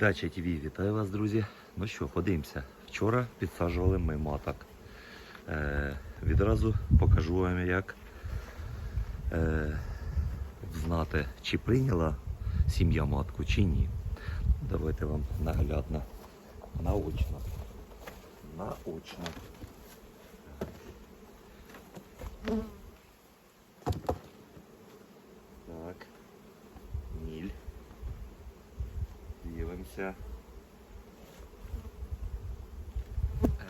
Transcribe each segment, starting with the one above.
Дача ТВ, вітаю вас, друзі. Ну що, подивимося. Вчора підсаджували ми маток. Е, відразу покажу вам, як е, знати, чи прийняла сім'я матку, чи ні. Давайте вам наглядно, наочно. Наочно. Так. Ніль. Дивимося.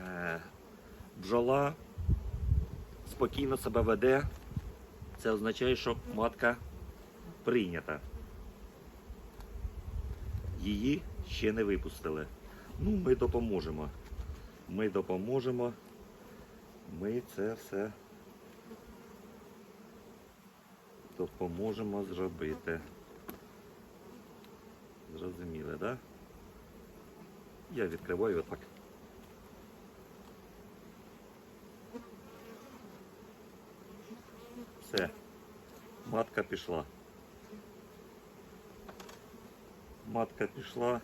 Е, бджола спокійно себе веде. Це означає, що матка прийнята. Її ще не випустили. Ну, ми допоможемо. Ми допоможемо. Ми це все допоможемо зробити. Зрозуміли, так? Да? Я відкриваю отак. Все. Матка пішла. Матка пішла.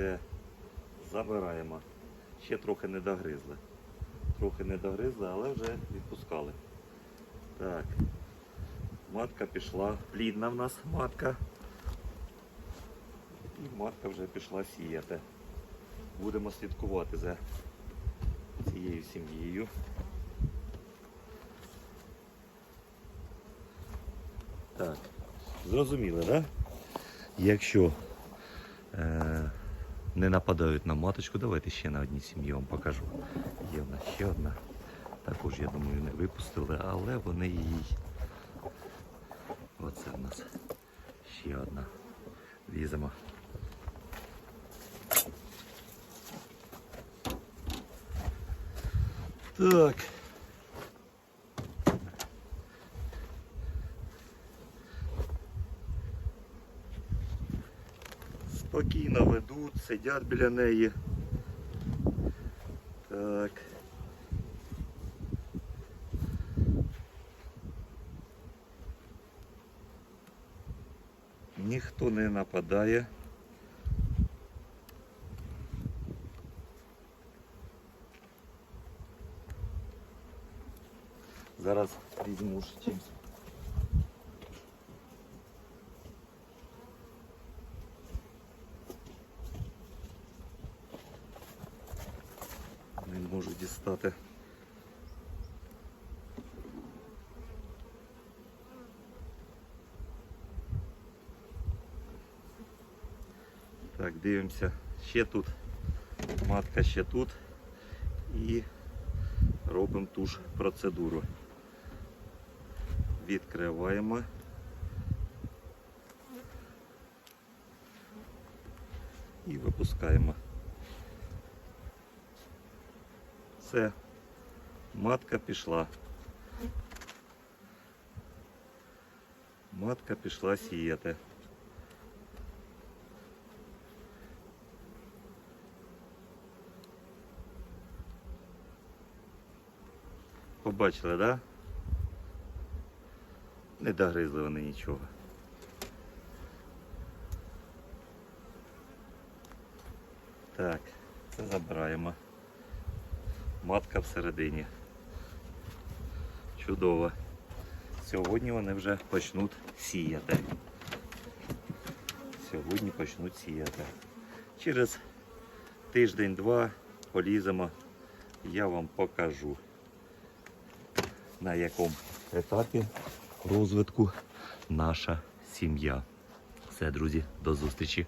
Все. Забираємо. Ще трохи не догризли. Трохи не догризли, але вже відпускали. Так. Матка пішла. Плідна в нас матка. І матка вже пішла сіяти. Будемо слідкувати за цією сім'єю. Так, зрозуміли, так? Да? Якщо е, не нападають на маточку, давайте ще на одній сім'ї вам покажу. Є в нас ще одна. Також, я думаю, не випустили, але вони її. Оце в нас ще одна. Ліземо. Так. Спокійно ведуть, сидять біля неї. Так. Ніхто не нападає. Зараз візьму ж чимось. Не можу дістати. Так, дивимося. Ще тут. Матка ще тут. І робимо ту ж процедуру. Відкриваємо. І випускаємо. Все. Матка пішла. Матка пішла сіяти. Побачили, так? Да? Не догризли вони нічого. Так, це забираємо. Матка всередині. Чудово. Сьогодні вони вже почнуть сіяти. Сьогодні почнуть сіяти. Через тиждень-два поліземо, я вам покажу на якому етапі розвитку наша сім'я. Все, друзі, до зустрічі.